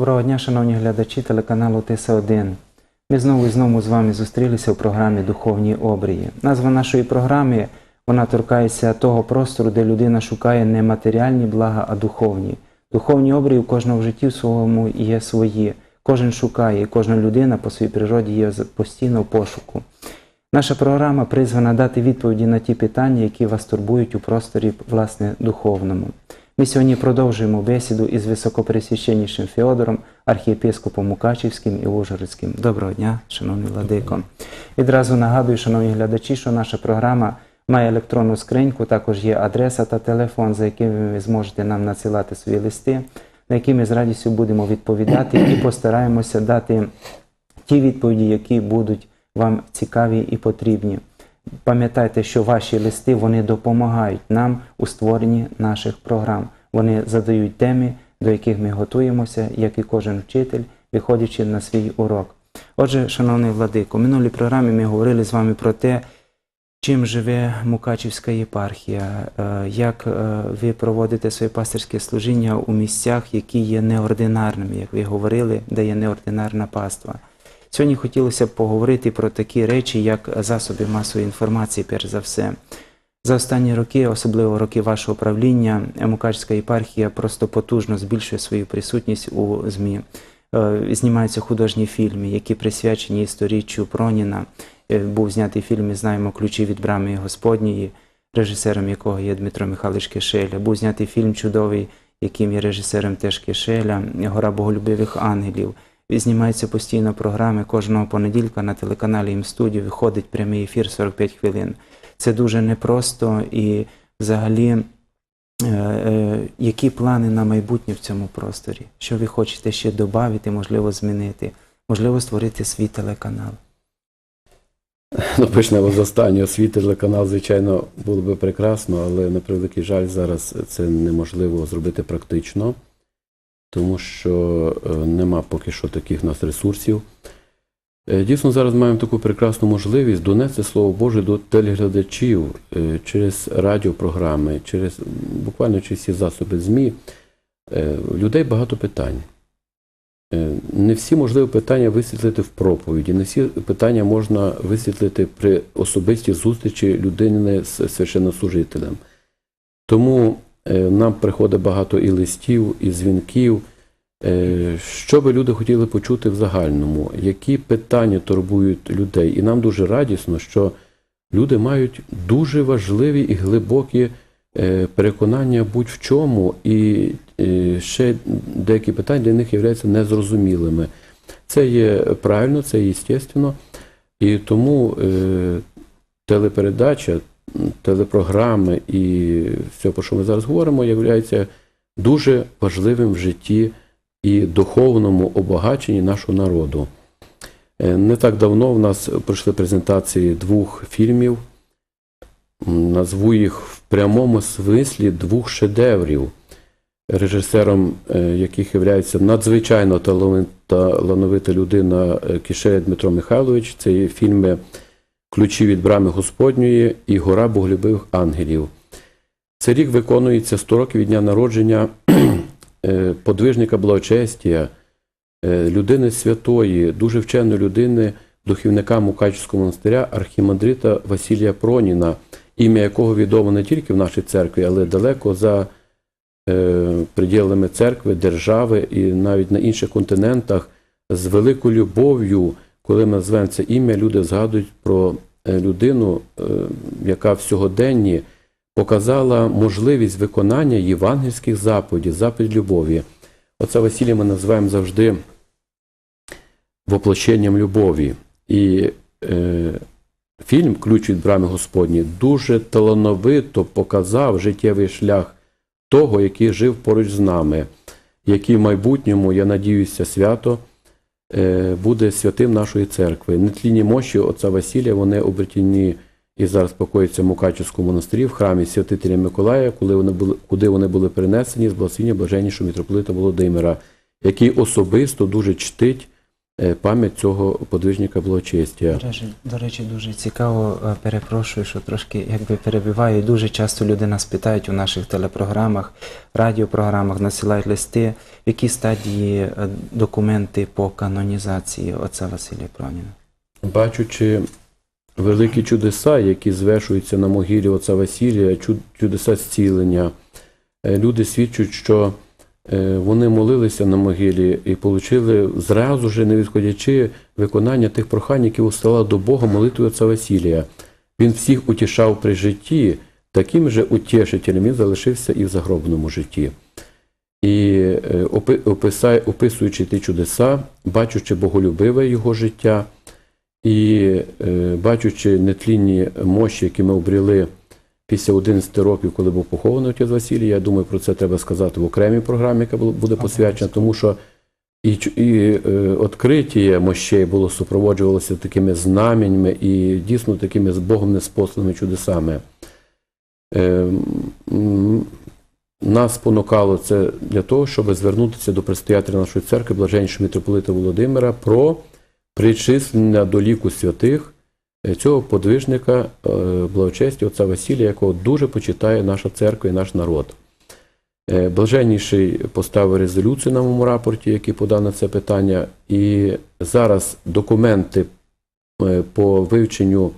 Доброго дня, шановні глядачі телеканалу ТС1. Ми знову і знову з вами зустрілися у програмі Духовні обрії. Назва нашої програми вона торкається того простору, де людина шукає не матеріальні блага, а духовні. Духовні обрії у кожного в житті в своєму є свої. Кожен шукає, і кожна людина по своїй природі є постійно в пошуку. Наша програма призвана дати відповіді на ті питання, які вас турбують у просторі власне духовному. Ми сьогодні продовжуємо бесіду із високопресвященнішим Феодором, архієпископом Мукачівським і Ужгородським. Доброго дня, шановний владико. Відразу нагадую, шановні глядачі, що наша програма має електронну скриньку, також є адреса та телефон, за якими ви зможете нам надсилати свої листи, на які ми з радістю будемо відповідати і постараємося дати ті відповіді, які будуть вам цікаві і потрібні. Пам'ятайте, що ваші листи вони допомагають нам у створенні наших програм. Вони задають теми, до яких ми готуємося, як і кожен вчитель, виходячи на свій урок. Отже, шановний владико, в минулій програмі ми говорили з вами про те, чим живе Мукачівська єпархія, е, як е, ви проводите своє пастирське служіння у місцях, які є неординарними, як ви говорили, де є неординарна паства. Сьогодні хотілося б поговорити про такі речі, як засоби масової інформації, перш за все. За останні роки, особливо роки вашого правління, Мукачська єпархія просто потужно збільшує свою присутність у ЗМІ. Е, Знімаються художні фільми, які присвячені історіччю Проніна. Е, Був знятий фільм, ми знаємо, ключі від брами Господньої, режисером якого є Дмитро Михайлович Кишеля. Був знятий фільм чудовий, яким є режисером теж Кишеля, Гора Боголюбивих ангелів. Знімаються постійно програми кожного понеділка на телеканалі М-студіо виходить прямий ефір 45 хвилин. Це дуже непросто і взагалі, е, е, які плани на майбутнє в цьому просторі? Що ви хочете ще додати, можливо, змінити, можливо, створити свій телеканал? Ну, почнемо з останнього. Свій телеканал, звичайно, було би прекрасно, але на превеликий жаль, зараз це неможливо зробити практично, тому що е, нема поки що таких нас ресурсів. Е, Дійсно, зараз маємо таку прекрасну можливість донести Слово Боже до телеглядачів е, через радіопрограми, через буквально через всі засоби ЗМІ. Людей багато питань. Не всі можливі питання висвітлити в проповіді, не всі питання можна висвітлити при особистій зустрічі людини з священнослужителем. Тому нам приходить багато і листів, і дзвінків. Е, Що би люди хотіли почути в загальному, які питання турбують людей. І нам дуже радісно, що люди мають дуже важливі і глибокі е, переконання будь-в чому, і е, ще деякі питання для них являються незрозумілими. Це є правильно, це є естественно. І тому е, телепередача, телепрограми і все, про що ми зараз говоримо, є дуже важливим в житті і духовному обагаченні нашого народу. Е, Не так давно в нас пройшли презентації двох фільмів. Назву їх в прямому смислі двох шедеврів, режисером е, яких є надзвичайно талановита людина е, Дмитро Михайлович. Це є фільми Ключі від брами Господньої і Гора Боголюбивих ангелів. Цей рік виконується 100 років від дня народження е, подвижника благочестія, е, людини святої, дуже вченої людини, духовника Мукачівського монастиря, архімандрита Василія Проніна, ім'я якого відомо не тільки в нашій церкві, але далеко за е, приділами церкви, держави і навіть на інших континентах з великою любов'ю, коли ми назвемо це ім'я, люди згадують про е, людину, е, яка в сьогоденні показала можливість виконання євангельських заповідей, заповідь любові. Оце Василія ми називаємо завжди воплощенням любові. І е, фільм Ключ від брами Господні дуже талановито показав життєвий шлях того, який жив поруч з нами, який в майбутньому, я надіюся, свято буде святим нашої церкви. Нетлінні мощі отця Василія, вони обретені і зараз покоїться в Мукачівському монастирі в храмі святителя Миколая, коли вони були, куди вони були перенесені з благословення блаженнішого митрополита Володимира, який особисто дуже чтить е, пам'ять цього подвижника благочестя. До речі, до речі, дуже цікаво, е, перепрошую, що трошки якби перебиваю. Дуже часто люди нас питають у наших телепрограмах, радіопрограмах, насилають листи, в якій стадії е, документи по канонізації отця Василія Проніна. Бачучи великі чудеса, які звершуються на могилі отця Василія, чудеса зцілення, е, люди свідчать, що е, вони молилися на могилі і отримали зразу ж, не відходячи виконання тих прохань, які устала до Бога молитвою отця Василія. Він всіх утішав при житті, таким же утішителем він залишився і в загробному житті. І е, описуючи ті чудеса, бачучи боголюбиве його життя, і е, бачучи нетлінні мощі, які ми обріли після 11 років, коли був похований отець Василій, я думаю, про це треба сказати в окремій програмі, яка буде посвячена, тому що і, і е, відкриття мощей було супроводжувалося такими знаміннями і дійсно такими з Богом неспосланими чудесами. Е, нас спонукало це для того, щоб звернутися до предстоятеля нашої церкви, блаженнішого митрополита Володимира, про причислення до ліку святих цього подвижника е, благочесті отця Василія, якого дуже почитає наша церква і наш народ. Е, Блаженніший поставив резолюцію на моєму рапорті, який подав на це питання, і зараз документи е, по вивченню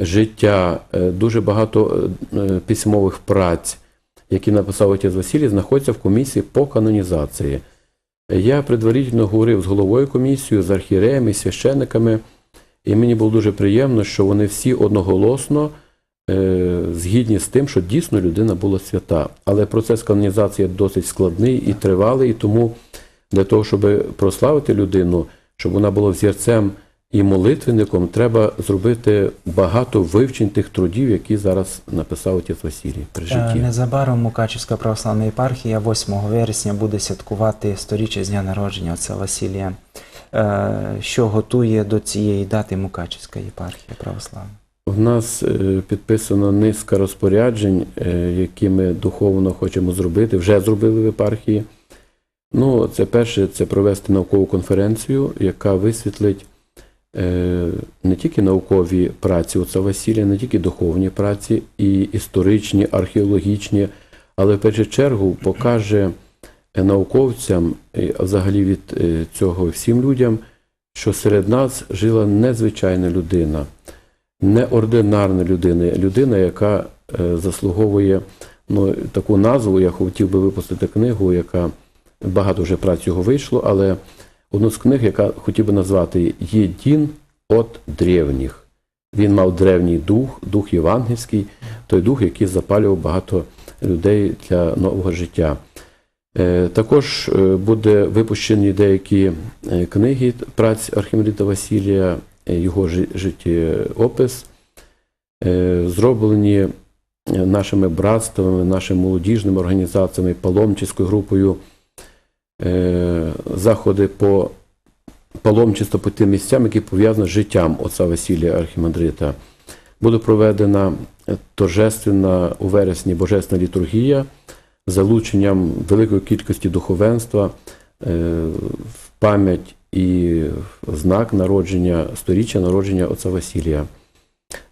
життя, е, дуже багато е, е, письмових праць, які написав отець Василій, знаходяться в комісії по канонізації. Я предварительно говорив з головою комісії, з архієреями, з священниками, і мені було дуже приємно, що вони всі одноголосно е, згідні з тим, що дійсно людина була свята. Але процес канонізації досить складний і тривалий, і тому для того, щоб прославити людину, щоб вона була взірцем і молитвенником, треба зробити багато вивчень тих трудів, які зараз написав отець Василій при Е, житті. Незабаром Мукачівська православна єпархія 8 вересня буде святкувати сторіччя з дня народження отця Василія. Е, Що готує до цієї дати Мукачівська єпархія православна? В нас е, підписана низка розпоряджень, е, які ми духовно хочемо зробити, вже зробили в єпархії. Ну, це перше, це провести наукову конференцію, яка висвітлить не тільки наукові праці отця Василія, не тільки духовні праці, і історичні, археологічні, але в першу чергу покаже науковцям, і взагалі від е, цього всім людям, що серед нас жила незвичайна людина неординарна людина, людина, яка е, заслуговує ну, таку назву. Я хотів би випустити книгу, яка багато вже праць його вийшло, але одну з книг, яка хотів би назвати Єдін от древніх. Він мав древній дух, дух євангельський, той дух, який запалював багато людей для нового життя. Е, Також е, буде випущені деякі е, книги праць Архімедрита Василія, е, його жи- життєопис, зроблені нашими братствами, нашими молодіжними організаціями, паломницькою групою, заходи по паломчисто по тим місцям, які пов'язані з життям отця Василія Архімандрита. Буде проведена торжественна у вересні божественна літургія залученням великої кількості духовенства е, в пам'ять і знак народження, сторіччя народження отця Василія.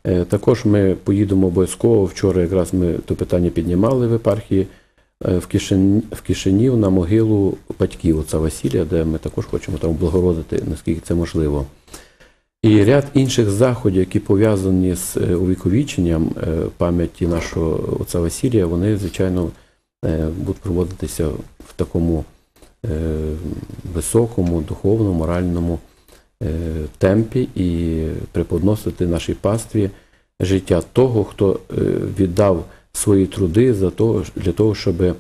Е, Також ми поїдемо обов'язково. Вчора якраз ми то питання піднімали в епархії е, в, Кишин, в Кишинів на могилу батьків отця Василія, де ми також хочемо там облагородити, наскільки це можливо. І ряд інших заходів, які пов'язані з увіковіченням пам'яті нашого отця Василія, вони, звичайно, будуть проводитися в такому е, високому, духовному, моральному е, темпі і преподносити нашій пастві життя того, хто е, віддав свої труди для того, щоб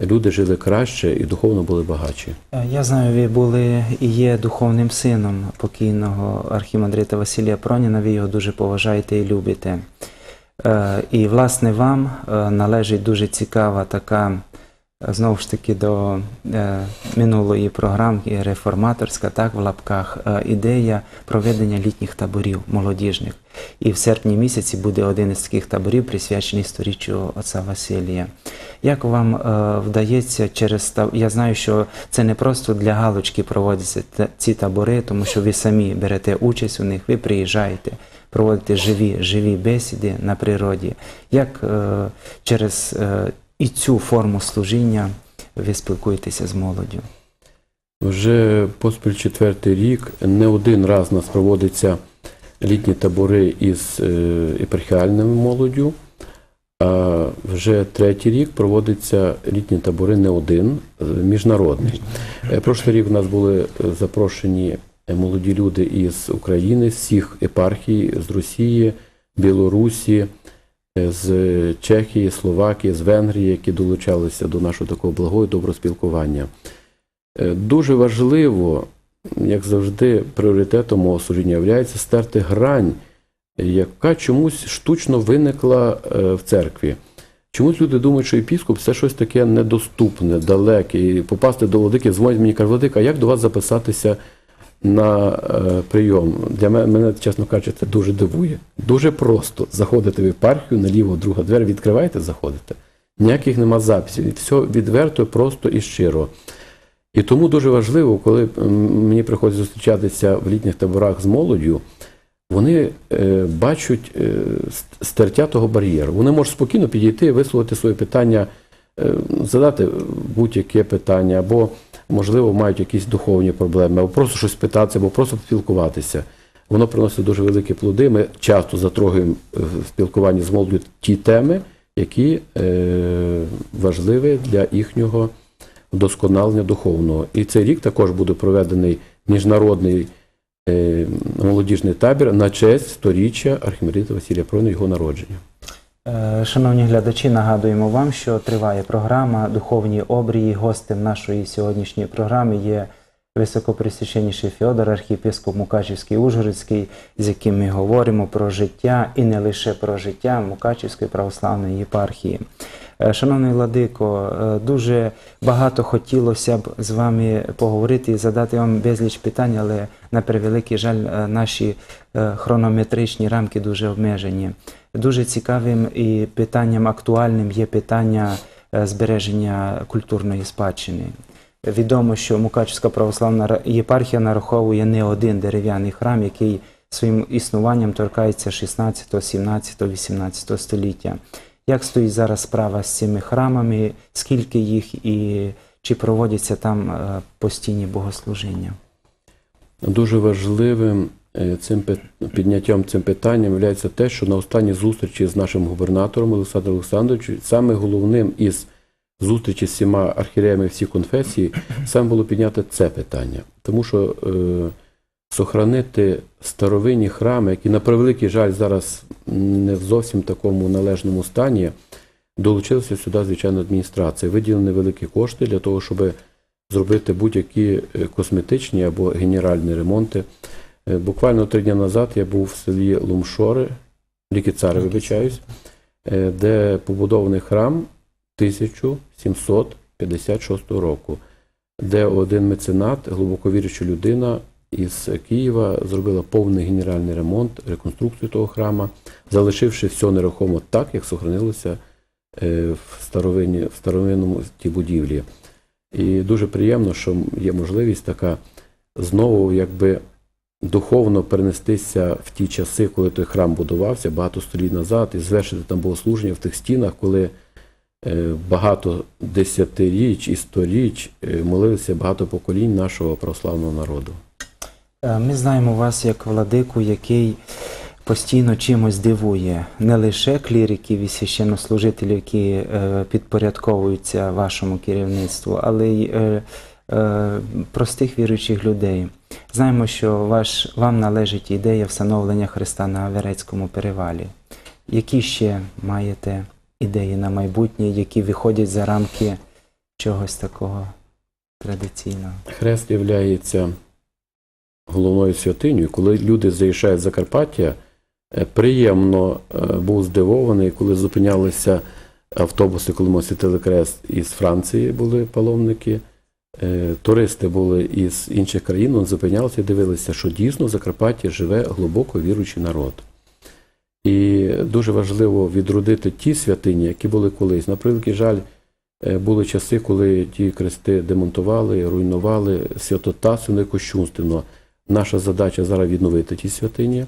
люди жили краще і духовно були багатші. Е, Я знаю, ви були і є духовним сином покійного архімандрита Василія Проніна, ви його дуже поважаєте і любите. Е, І, власне, вам е, належить дуже цікава така знову ж таки до е, минулої програмки реформаторська, так в лапках, е, ідея проведення літніх таборів молодіжних. І в серпні місяці буде один із таких таборів, присвячений сторіччю отця Василія. Як вам е, вдається через та- я знаю, що це не просто для галочки проводяться ці табори, тому що ви самі берете участь у них, ви приїжджаєте, проводите живі, живі бесіди на природі. Як е, через е, і цю форму служіння ви спілкуєтеся з молоддю? Вже поспіль четвертий рік не один раз у нас проводяться літні табори із е, епархіальною молоддю. А вже третій рік проводяться літні табори не один, міжнародний. Прошлий рік у нас були запрошені молоді люди із України, з всіх епархій, з Росії, Білорусі, е, з Чехії, Словакії, з Венгрії, які долучалися до нашого такого благого і доброго спілкування. Е, Дуже важливо, як завжди, пріоритетом мого служіння є стерти грань, яка чомусь штучно виникла е, в церкві. Чомусь люди думають, що епіскоп це щось таке недоступне, далеке. І попасти до владики, дзвонять мені, каже, владика, як до вас записатися на е, прийом? Для мене, чесно кажучи, це дуже дивує. Дуже просто заходите в епархію, наліво, друга двері, відкриваєте, заходите. Ніяких нема записів. Все відверто, просто і щиро. І тому дуже важливо, коли мені приходить зустрічатися в літніх таборах з молоддю, вони е, бачать е, стертя того бар'єру. Вони можуть спокійно підійти, висловити своє питання, е, задати будь-яке питання, або, можливо, мають якісь духовні проблеми, або просто щось питатися, або просто спілкуватися. Воно приносить дуже великі плоди. Ми часто затрогаємо е, в спілкуванні з молоддю ті теми, які е, важливі для їхнього вдосконалення духовного. І цей рік також буде проведений міжнародний е, молодіжний табір на честь сторіччя архімедрита Василія Прона, його народження. Е, Шановні глядачі, нагадуємо вам, що триває програма Духовні обрії. Гостем нашої сьогоднішньої програми є високопресвященніший Феодор, архієпископ Мукачівський Ужгородський, з яким ми говоримо про життя і не лише про життя Мукачівської православної єпархії. Е, Шановний Владико, е, дуже багато хотілося б з вами поговорити і задати вам безліч питань, але на превеликий жаль, е, наші хронометричні рамки дуже обмежені. Дуже цікавим і питанням актуальним є питання збереження культурної спадщини. Відомо, що Мукачівська православна єпархія нараховує не один дерев'яний храм, який своїм існуванням торкається 16, 17, 18 століття. Як стоїть зараз справа з цими храмами, скільки їх і чи проводяться там е, постійні богослужіння? Дуже важливим е, цим підняттям цим питанням є те, що на останній зустрічі з нашим губернатором Олександром Олександровичем, саме головним із зустрічі з всіма архіреями всіх конфесій, саме було підняти це питання. Тому що е, сохранити старовинні храми, які, на превеликий жаль, зараз не в зовсім такому належному стані, долучилася сюди, звичайно, адміністрація. Виділені великі кошти для того, щоб зробити будь-які е, косметичні або генеральні ремонти. Е, Буквально три дні назад я був в селі Лумшори, Лікіцари, вибачаюсь, е, де побудований храм 1756 року, де один меценат, глибоко віруюча людина із Києва зробила повний генеральний ремонт, реконструкцію того храма, залишивши все нерухомо так, як сохранилося е, в старовинні, в старовинному тій будівлі. І дуже приємно, що є можливість така знову якби духовно перенестися в ті часи, коли той храм будувався багато століть назад, і звершити там богослуження в тих стінах, коли е, багато десятиріч і сторіч е, молилися багато поколінь нашого православного народу. Е, Ми знаємо вас як владику, який постійно чимось дивує не лише кліриків і священнослужителів, які е, підпорядковуються вашому керівництву, але й е, простих віруючих людей. Знаємо, що ваш, вам належить ідея встановлення Христа на Аверецькому перевалі. Які ще маєте ідеї на майбутнє, які виходять за рамки чогось такого традиційного? Хрест являється головною святиною. Коли люди заїжджають з Закарпаття, е, приємно е, був здивований, коли зупинялися автобуси, коли ми світили крест із Франції були паломники. Е, Туристи були із інших країн, вони зупинялися і дивилися, що дійсно в Закарпатті живе глибоко віруючий народ. І дуже важливо відродити ті святині, які були колись. На жаль, були часи, коли ті крести демонтували, руйнували святотатственно і кощунственно. Наша задача зараз відновити ті святині,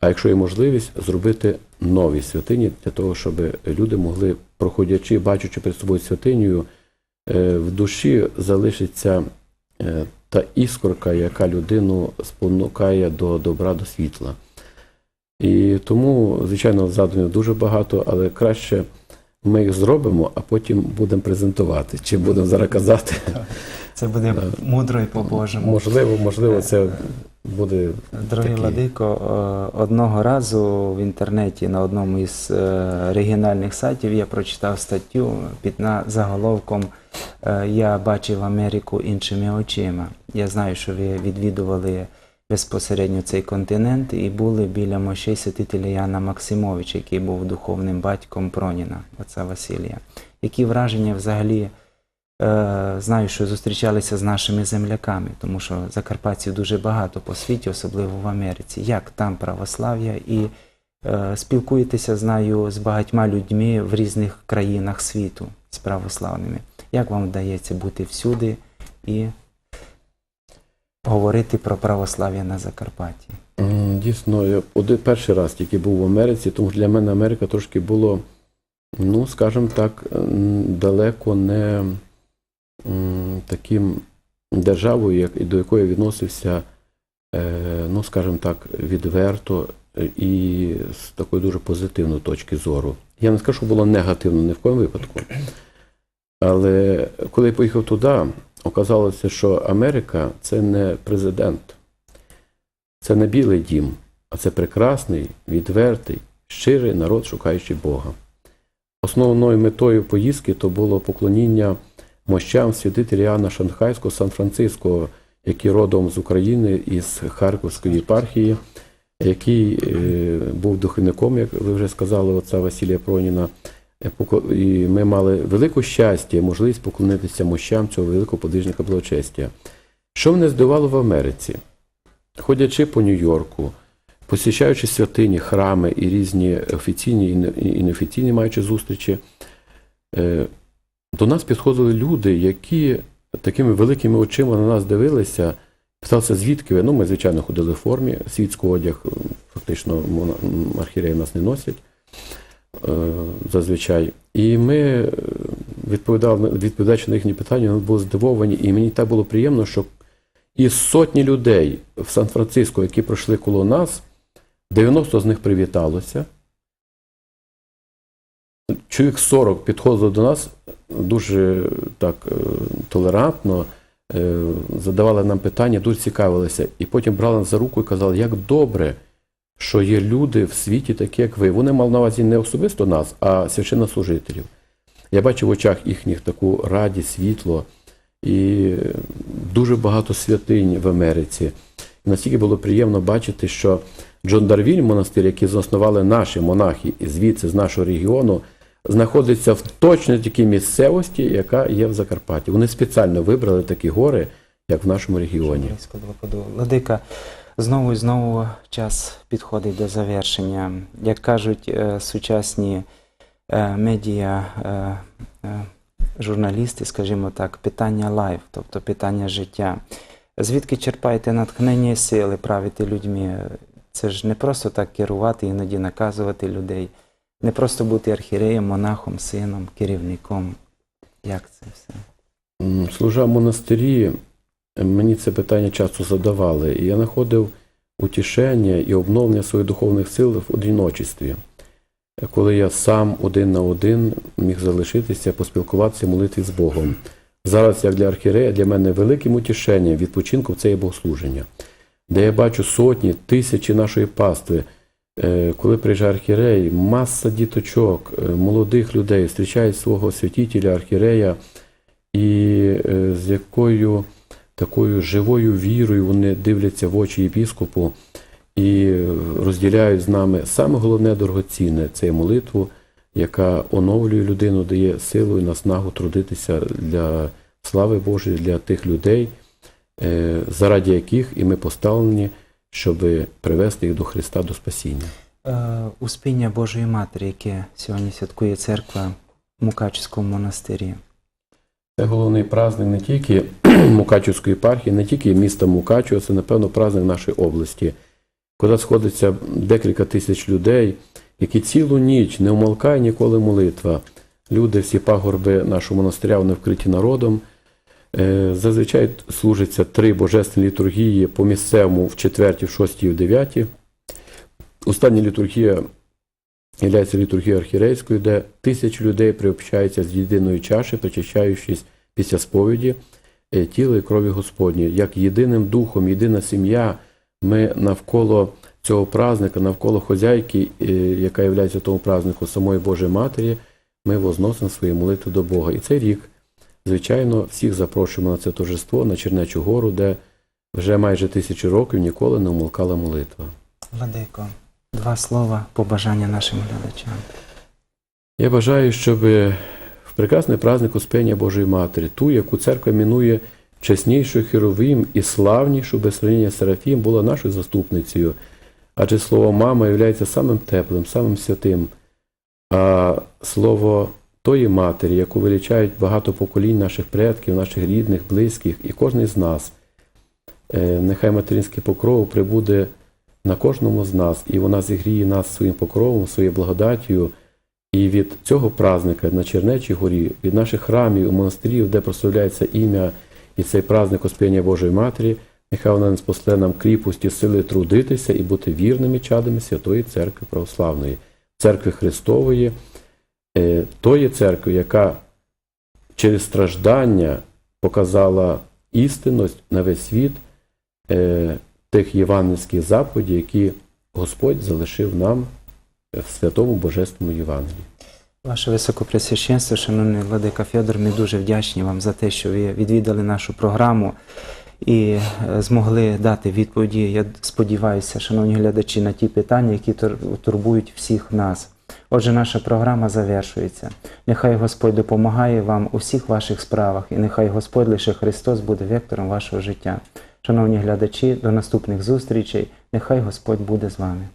а якщо є можливість, зробити нові святині для того, щоб люди могли, проходячи, бачачи перед собою святиню, е, в душі залишиться е, та іскорка, яка людину спонукає до добра, до світла. І тому, звичайно, задумів дуже багато, але краще ми їх зробимо, а потім будемо презентувати. Чи будемо зараз казати? Це буде мудро і по-божому. Можливо, можливо, це буде Дорогий Такі. Владико, е, одного разу в інтернеті на одному із е, регіональних сайтів я прочитав статтю під заголовком е, Я бачив Америку іншими очима. Я знаю, що ви відвідували безпосередньо цей континент і були біля мощей святителя Яна Максимовича, який був духовним батьком Проніна, отця Василія. Які враження взагалі Е, Знаю, що зустрічалися з нашими земляками, тому що закарпатців дуже багато по світі, особливо в Америці. Як там православ'я і е, спілкуєтеся, знаю, з багатьма людьми в різних країнах світу з православними. Як вам вдається бути всюди і говорити про православ'я на Закарпатті? Дійсно, я один перший раз тільки був в Америці, тому для мене Америка трошки було, ну, скажімо так, далеко не таким державою, як, до якої відносився, е, ну, скажімо так, відверто і з такої дуже позитивної точки зору. Я не скажу, що було негативно ні в коєму випадку. Але коли я поїхав туди, оказалося, що Америка це не президент. Це не білий дім, а це прекрасний, відвертий, щирий народ, шукаючий Бога. Основною метою поїздки то було поклоніння мощам святителя Іоанна Шанхайського Сан-Франциско, який родом з України із Харківської єпархії, який е, був духовником, як ви вже сказали, отця Василія Проніна. Е, І ми мали велике щастя, можливість поклонитися мощам цього великого подвижника благочестя. Що мене здивувало в Америці? Ходячи по Нью-Йорку, посічаючи святині, храми і різні офіційні і неофіційні маючи зустрічі, е, до нас підходили люди, які такими великими очима на нас дивилися, питалися, звідки ви. Ну, ми, звичайно, ходили в формі, світський одяг, фактично, мона- нас не носять зазвичай. І ми е, відповідали, відповідаючи на їхні питання, вони були здивовані, і мені так було приємно, що із сотні людей в Сан-Франциско, які пройшли коло нас, 90 з них привіталося. Чоловік 40 підходили до нас дуже так е, толерантно, е, задавали нам питання, дуже цікавилися. І потім брали нас за руку і казали, як добре, що є люди в світі, такі, як ви. Вони мали на увазі не особисто нас, а священнослужителів. Я бачив в очах їхніх таку радість, світло і дуже багато святинь в Америці. І настільки було приємно бачити, що Джон Дарвіль, монастир, який заснували наші монахи звідси з нашого регіону, знаходиться в точно такій місцевості, яка є в Закарпатті. Вони спеціально вибрали такі гори, як в нашому регіоні. Владика, знову і знову час підходить до завершення. Як кажуть е, сучасні е, медіа, е, журналісти, скажімо так, питання лайф, тобто питання життя. Звідки черпаєте натхнення і сили правити людьми? Це ж не просто так керувати, іноді наказувати людей, не просто бути архіреєм, монахом, сином, керівником. Як це все? Служа монастирі, мені це питання часто задавали, і я знаходив утішення і обновлення своїх духовних сил в одиночестві. Коли я сам один на один міг залишитися, поспілкуватися, молитися з Богом. Зараз, як для архірея, для мене великим утішенням відпочинку це є богослуження, де я бачу сотні, тисячі нашої пастви. Е, Коли приїжджає архірей, маса діточок, е, молодих людей зустрічають свого святителя, архірея, і е, з якою такою живою вірою вони дивляться в очі єпіскопу і розділяють з нами саме головне дорогоцінне це молитву, яка оновлює людину, дає силу і наснагу трудитися для слави Божої, для тих людей, е, заради яких і ми поставлені, щоб привести їх до Христа, до спасіння. Е, Успіння Божої Матері, яке сьогодні святкує церква в Мукачівському монастирі. Це головний праздник не тільки Мукачівської єпархії, не тільки міста Мукачево, це, напевно, праздник нашої області, куди сходиться декілька тисяч людей, які цілу ніч не умолкає ніколи молитва. Люди, всі пагорби нашого монастиря, вони вкриті народом. Е, Зазвичай служаться три божественні літургії по місцевому в четвертій, в шостій і в дев'ятій. Остання літургія є літургія архірейською, де тисячі людей приобщаються з єдиної чаші, причащаючись після сповіді е, тіла і крові Господні. Як єдиним духом, єдина сім'я, ми навколо цього праздника, навколо хозяйки, е, яка є тому празднику самої Божої Матері, ми возносимо свої молитви до Бога. І цей рік, звичайно, всіх запрошуємо на це торжество, на Чернечу гору, де вже майже тисячу років ніколи не умолкала молитва. Владико, два слова побажання нашим глядачам. Я бажаю, щоб в прекрасний праздник Успення Божої Матері, ту, яку церква мінує чеснішою херовим і славнішу без сравнення Серафім, була нашою заступницею. Адже слово мама є самим теплим, самим святим. А слово тої матері, яку величають багато поколінь наших предків, наших рідних, близьких, і кожен з нас. Е, Нехай материнський покров прибуде на кожному з нас, і вона зігріє нас своїм покровом, своєю благодаттю. І від цього празника на Чернечій горі, від наших храмів, монастирів, де прославляється ім'я і цей праздник Успіння Божої Матері, нехай вона не спосле нам кріпості, сили трудитися і бути вірними чадами Святої Церкви Православної, Церкви Христової, е, тої церкви, яка через страждання показала істинність на весь світ е, тих євангельських заповідей, які Господь залишив нам в святому Божественному Євангелії. Ваше Високопресвященство, шановний Владика Федор, ми дуже вдячні вам за те, що ви відвідали нашу програму і е, змогли дати відповіді. Я сподіваюся, шановні глядачі, на ті питання, які турбують всіх нас. Отже, наша програма завершується. Нехай Господь допомагає вам у всіх ваших справах, і нехай Господь лише Христос буде вектором вашого життя. Шановні глядачі, до наступних зустрічей. Нехай Господь буде з вами.